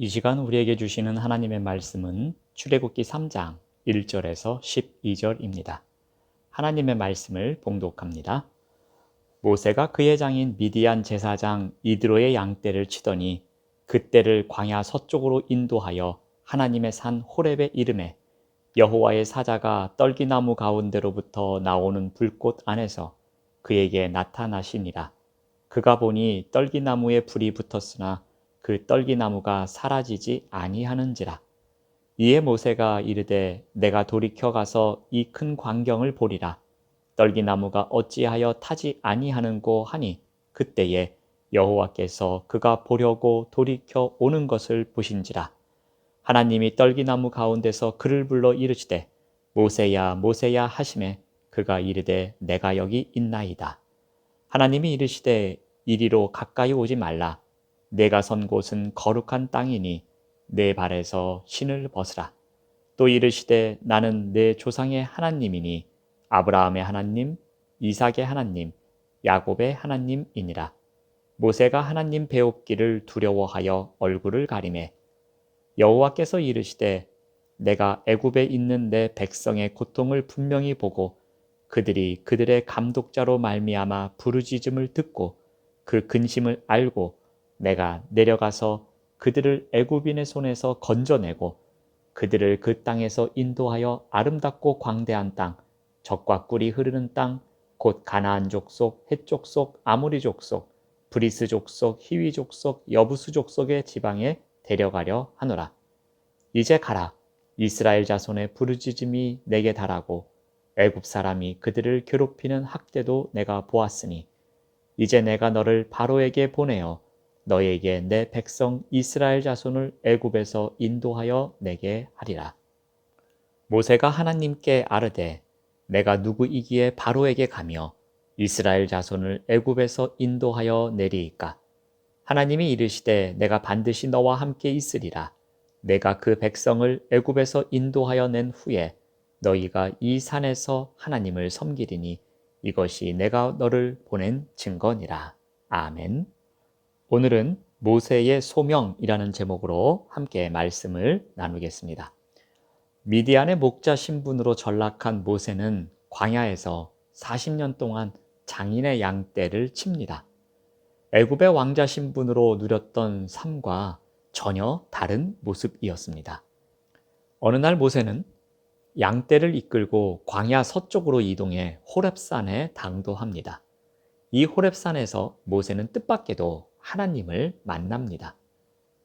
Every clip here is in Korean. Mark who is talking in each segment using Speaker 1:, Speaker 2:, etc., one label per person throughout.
Speaker 1: 이 시간 우리에게 주시는 하나님의 말씀은 출애굽기 3장 1절에서 12절입니다. 하나님의 말씀을 봉독합니다. 모세가 그의 장인 미디안 제사장 이드로의 양떼를 치더니 그때를 광야 서쪽으로 인도하여 하나님의 산 호렙에 이름에 여호와의 사자가 떨기나무 가운데로부터 나오는 불꽃 안에서 그에게 나타나시니라. 그가 보니 떨기나무에 불이 붙었으나 그 떨기나무가 사라지지 아니하는지라. 이에 모세가 이르되 내가 돌이켜 가서 이 큰 광경을 보리라. 떨기나무가 어찌하여 타지 아니하는고 하니 그때에 여호와께서 그가 보려고 돌이켜 오는 것을 보신지라. 하나님이 떨기나무 가운데서 그를 불러 이르시되 모세야 모세야 하심에 그가 이르되 내가 여기 있나이다. 하나님이 이르시되 이리로 가까이 오지 말라. 내가 선 곳은 거룩한 땅이니 내 발에서 신을 벗으라. 또 이르시되 나는 내 조상의 하나님이니 아브라함의 하나님, 이삭의 하나님, 야곱의 하나님이니라. 모세가 하나님 배웁기를 두려워하여 얼굴을 가리매 여호와께서 이르시되 내가 애굽에 있는 내 백성의 고통을 분명히 보고 그들이 그들의 감독자로 말미암아 부르짖음을 듣고 그 근심을 알고 내가 내려가서 그들을 애굽인의 손에서 건져내고 그들을 그 땅에서 인도하여 아름답고 광대한 땅, 적과 꿀이 흐르는 땅, 곧 가나안 족속, 헷 족속, 아모리 족속, 브리스 족속, 히위 족속, 여부수 족속의 지방에 데려가려 하노라. 이제 가라. 이스라엘 자손의 부르짖음이 내게 달하고 애굽 사람이 그들을 괴롭히는 학대도 내가 보았으니 이제 내가 너를 바로에게 보내어 너에게 내 백성 이스라엘 자손을 애굽에서 인도하여 내게 하리라. 모세가 하나님께 아르되 내가 누구이기에 바로에게 가며 이스라엘 자손을 애굽에서 인도하여 내리이까 하나님이 이르시되 내가 반드시 너와 함께 있으리라 내가 그 백성을 애굽에서 인도하여 낸 후에 너희가 이 산에서 하나님을 섬기리니 이것이 내가 너를 보낸 증거니라 아멘. 오늘은 모세의 소명이라는 제목으로 함께 말씀을 나누겠습니다. 미디안의 목자 신분으로 전락한 모세는 광야에서 40년 동안 장인의 양떼를 칩니다. 애굽의 왕자 신분으로 누렸던 삶과 전혀 다른 모습이었습니다. 어느 날 모세는 양떼를 이끌고 광야 서쪽으로 이동해 호렙산에 당도합니다. 이 호렙산에서 모세는 뜻밖에도 하나님을 만납니다.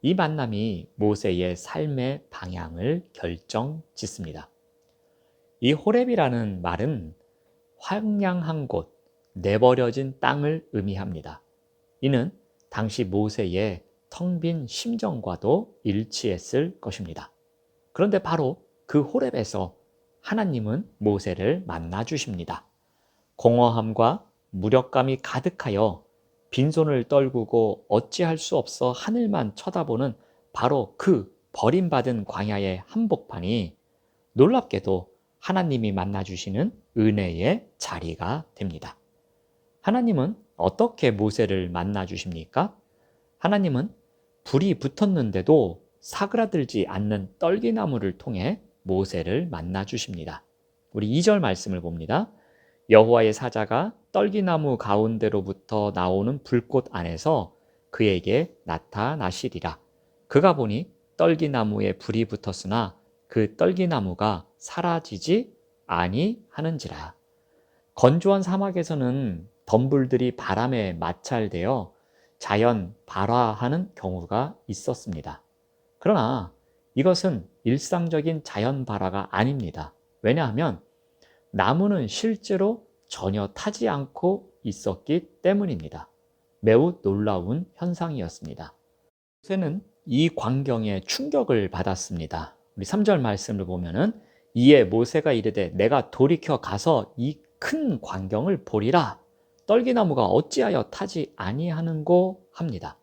Speaker 1: 이 만남이 모세의 삶의 방향을 결정 짓습니다. 이 호렙이라는 말은 황량한 곳, 내버려진 땅을 의미합니다. 이는 당시 모세의 텅 빈 심정과도 일치했을 것입니다. 그런데 바로 그 호렙에서 하나님은 모세를 만나 주십니다. 공허함과 무력감이 가득하여 빈손을 떨구고 어찌할 수 없어 하늘만 쳐다보는 바로 그 버림받은 광야의 한복판이 놀랍게도 하나님이 만나주시는 은혜의 자리가 됩니다. 하나님은 어떻게 모세를 만나주십니까? 하나님은 불이 붙었는데도 사그라들지 않는 떨기나무를 통해 모세를 만나주십니다. 우리 2절 말씀을 봅니다. 여호와의 사자가 떨기나무 가운데로부터 나오는 불꽃 안에서 그에게 나타나시리라. 그가 보니 떨기나무에 불이 붙었으나 그 떨기나무가 사라지지 아니하는지라. 건조한 사막에서는 덤불들이 바람에 마찰되어 자연 발화하는 경우가 있었습니다. 그러나 이것은 일상적인 자연 발화가 아닙니다. 왜냐하면 나무는 실제로 전혀 타지 않고 있었기 때문입니다. 매우 놀라운 현상이었습니다. 모세는 이 광경에 충격을 받았습니다. 우리 3절 말씀을 보면은 이에 모세가 이르되 내가 돌이켜 가서 이 큰 광경을 보리라 떨기나무가 어찌하여 타지 아니하는고 합니다.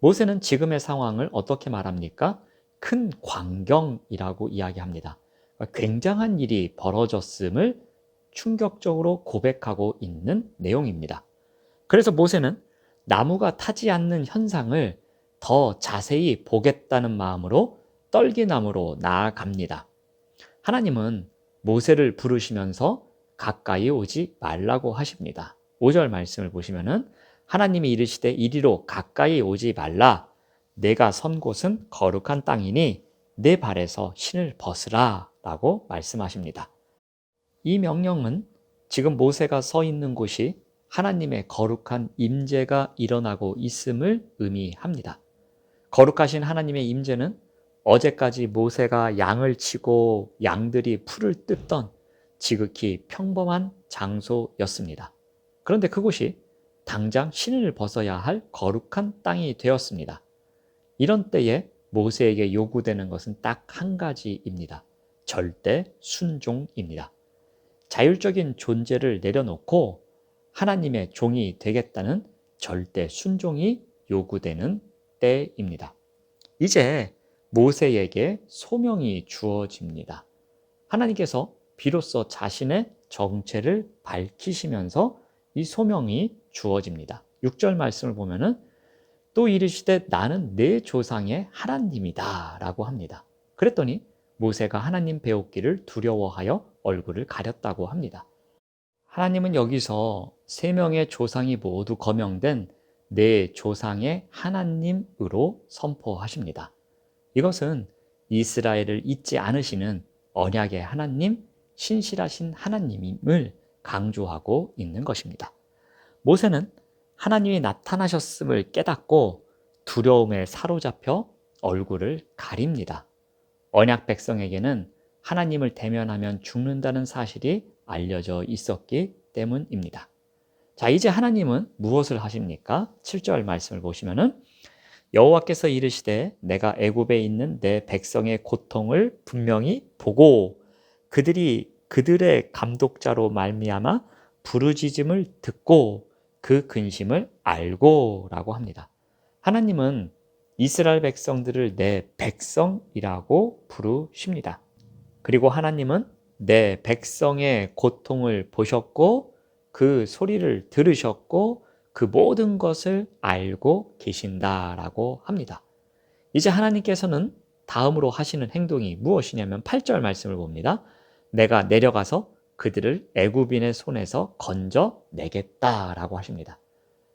Speaker 1: 모세는 지금의 상황을 어떻게 말합니까? 큰 광경이라고 이야기합니다. 굉장한 일이 벌어졌음을 충격적으로 고백하고 있는 내용입니다. 그래서 모세는 나무가 타지 않는 현상을 더 자세히 보겠다는 마음으로 떨기나무로 나아갑니다. 하나님은 모세를 부르시면서 가까이 오지 말라고 하십니다. 5절 말씀을 보시면은 하나님이 이르시되 이리로 가까이 오지 말라. 내가 선 곳은 거룩한 땅이니 내 발에서 신을 벗으라. 라고 말씀하십니다. 이 명령은 지금 모세가 서 있는 곳이 하나님의 거룩한 임재가 일어나고 있음을 의미합니다. 거룩하신 하나님의 임재는 어제까지 모세가 양을 치고 양들이 풀을 뜯던 지극히 평범한 장소였습니다. 그런데 그곳이 당장 신을 벗어야 할 거룩한 땅이 되었습니다. 이런 때에 모세에게 요구되는 것은 딱 한 가지입니다. 절대 순종입니다. 자율적인 존재를 내려놓고 하나님의 종이 되겠다는 절대 순종이 요구되는 때입니다. 이제 모세에게 소명이 주어집니다. 하나님께서 비로소 자신의 정체를 밝히시면서 이 소명이 주어집니다. 6절 말씀을 보면은 또 이르시되 나는 내 조상의 하나님이다 라고 합니다. 그랬더니 모세가 하나님 배웠기를 두려워하여 얼굴을 가렸다고 합니다. 하나님은 여기서 세 명의 조상이 모두 거명된 내 조상의 하나님으로 선포하십니다. 이것은 이스라엘을 잊지 않으시는 언약의 하나님, 신실하신 하나님임을 강조하고 있는 것입니다. 모세는 하나님이 나타나셨음을 깨닫고 두려움에 사로잡혀 얼굴을 가립니다. 언약 백성에게는 하나님을 대면하면 죽는다는 사실이 알려져 있었기 때문입니다. 자, 이제 하나님은 무엇을 하십니까? 7절 말씀을 보시면은 여호와께서 이르시되 내가 애굽에 있는 내 백성의 고통을 분명히 보고 그들이 그들의 감독자로 말미암아 부르짖음을 듣고 그 근심을 알고라고 합니다. 하나님은 이스라엘 백성들을 내 백성이라고 부르십니다. 그리고 하나님은 내 백성의 고통을 보셨고 그 소리를 들으셨고 그 모든 것을 알고 계신다라고 합니다. 이제 하나님께서는 다음으로 하시는 행동이 무엇이냐면 8절 말씀을 봅니다. 내가 내려가서 그들을 애굽인의 손에서 건져 내겠다라고 하십니다.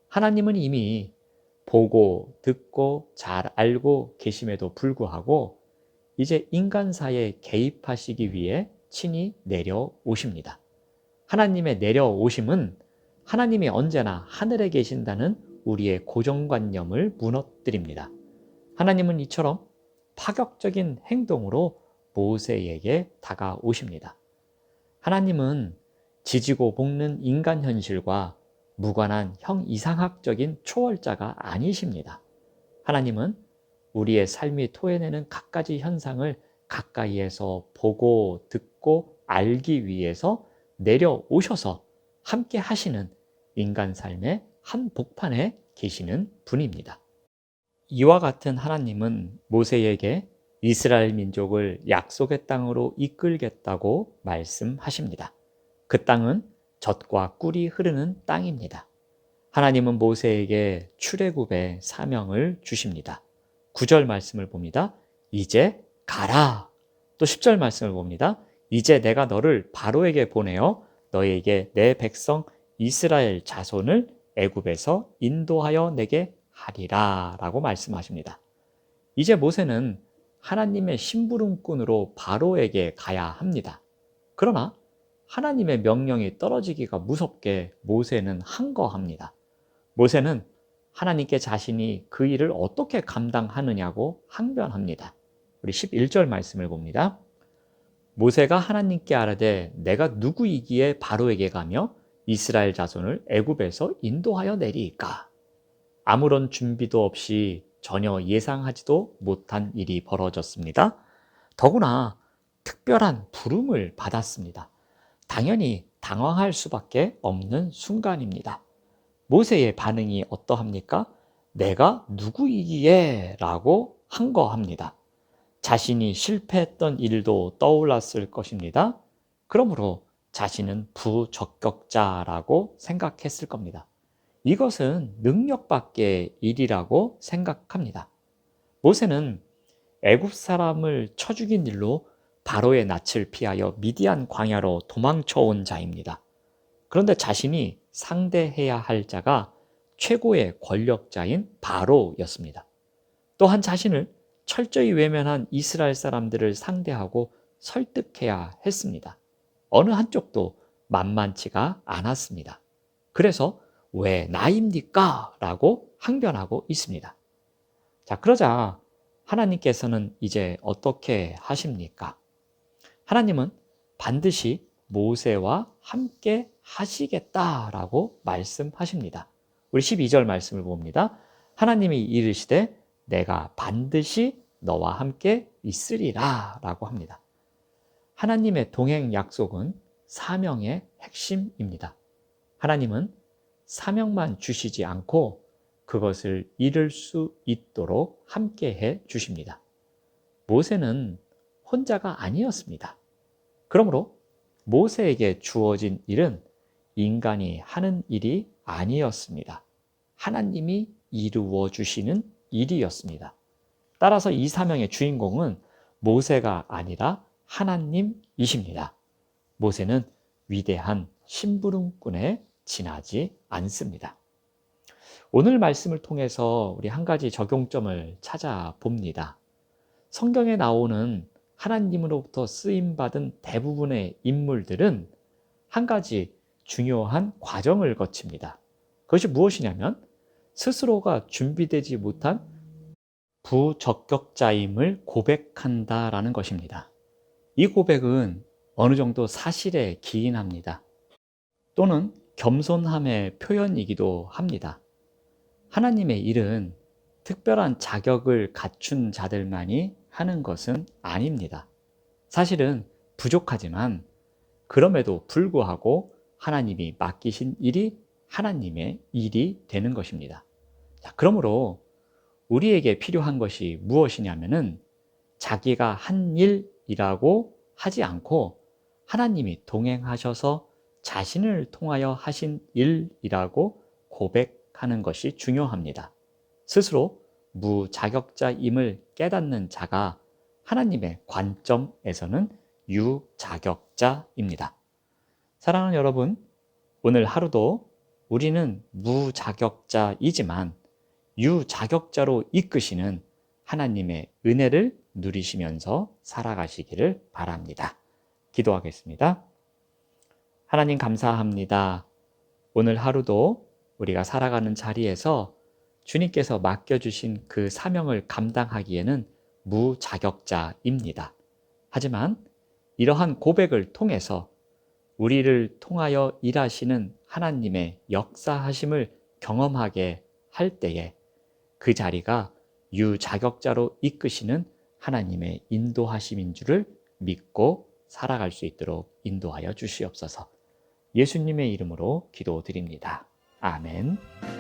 Speaker 1: 하나님은 이미 보고 듣고 잘 알고 계심에도 불구하고 이제 인간사에 개입하시기 위해 친히 내려오십니다. 하나님의 내려오심은 하나님이 언제나 하늘에 계신다는 우리의 고정관념을 무너뜨립니다. 하나님은 이처럼 파격적인 행동으로 모세에게 다가오십니다. 하나님은 지지고 볶는 인간 현실과 무관한 형 이상학적인 초월자가 아니십니다. 하나님은 우리의 삶이 토해내는 갖가지 현상을 가까이에서 보고 듣고 알기 위해서 내려오셔서 함께 하시는 인간 삶의 한 복판에 계시는 분입니다. 이와 같은 하나님은 모세에게 이스라엘 민족을 약속의 땅으로 이끌겠다고 말씀하십니다. 그 땅은 젖과 꿀이 흐르는 땅입니다. 하나님은 모세에게 출애굽의 사명을 주십니다. 9절 말씀을 봅니다. 이제 가라. 또 10절 말씀을 봅니다. 이제 내가 너를 바로에게 보내어 너에게 내 백성 이스라엘 자손을 애굽에서 인도하여 내게 하리라라고 말씀하십니다. 이제 모세는 하나님의 심부름꾼으로 바로에게 가야 합니다. 그러나 하나님의 명령이 떨어지기가 무섭게 모세는 항거합니다. 모세는 하나님께 자신이 그 일을 어떻게 감당하느냐고 항변합니다. 우리 11절 말씀을 봅니다. 모세가 하나님께 아뢰되 내가 누구이기에 바로에게 가며 이스라엘 자손을 애굽에서 인도하여 내리까 아무런 준비도 없이 전혀 예상하지도 못한 일이 벌어졌습니다. 더구나 특별한 부름을 받았습니다. 당연히 당황할 수밖에 없는 순간입니다. 모세의 반응이 어떠합니까? 내가 누구이기에? 라고 한 거 합니다. 자신이 실패했던 일도 떠올랐을 것입니다. 그러므로 자신은 부적격자라고 생각했을 겁니다. 이것은 능력 밖의 일이라고 생각합니다. 모세는 애굽 사람을 쳐 죽인 일로 바로의 낯을 피하여 미디안 광야로 도망쳐 온 자입니다. 그런데 자신이 상대해야 할 자가 최고의 권력자인 바로였습니다. 또한 자신을 철저히 외면한 이스라엘 사람들을 상대하고 설득해야 했습니다. 어느 한쪽도 만만치가 않았습니다. 그래서 왜 나입니까? 라고 항변하고 있습니다. 자, 그러자 하나님께서는 이제 어떻게 하십니까? 하나님은 반드시 모세와 함께 하시겠다라고 말씀하십니다. 우리 12절 말씀을 봅니다. 하나님이 이르시되 내가 반드시 너와 함께 있으리라 라고 합니다. 하나님의 동행 약속은 사명의 핵심입니다. 하나님은 사명만 주시지 않고 그것을 이룰 수 있도록 함께 해 주십니다. 모세는 혼자가 아니었습니다. 그러므로 모세에게 주어진 일은 인간이 하는 일이 아니었습니다. 하나님이 이루어 주시는 일이었습니다. 따라서 이 사명의 주인공은 모세가 아니라 하나님이십니다. 모세는 위대한 심부름꾼에 지나지 않습니다. 오늘 말씀을 통해서 우리 한 가지 적용점을 찾아봅니다. 성경에 나오는 하나님으로부터 쓰임 받은 대부분의 인물들은 한 가지 중요한 과정을 거칩니다. 그것이 무엇이냐면 스스로가 준비되지 못한 부적격자임을 고백한다라는 것입니다. 이 고백은 어느 정도 사실에 기인합니다. 또는 겸손함의 표현이기도 합니다. 하나님의 일은 특별한 자격을 갖춘 자들만이 하는 것은 아닙니다. 사실은 부족하지만 그럼에도 불구하고 하나님이 맡기신 일이 하나님의 일이 되는 것입니다. 자, 그러므로 우리에게 필요한 것이 무엇이냐면은 자기가 한 일이라고 하지 않고 하나님이 동행하셔서 자신을 통하여 하신 일이라고 고백하는 것이 중요합니다. 스스로 무자격자임을 깨닫는 자가 하나님의 관점에서는 유자격자입니다. 사랑하는 여러분, 오늘 하루도 우리는 무자격자이지만 유자격자로 이끄시는 하나님의 은혜를 누리시면서 살아가시기를 바랍니다. 기도하겠습니다. 하나님 감사합니다. 오늘 하루도 우리가 살아가는 자리에서 주님께서 맡겨주신 그 사명을 감당하기에는 무자격자입니다. 하지만 이러한 고백을 통해서 우리를 통하여 일하시는 하나님의 역사하심을 경험하게 할 때에 그 자리가 유자격자로 이끄시는 하나님의 인도하심인 줄을 믿고 살아갈 수 있도록 인도하여 주시옵소서. 예수님의 이름으로 기도드립니다. 아멘.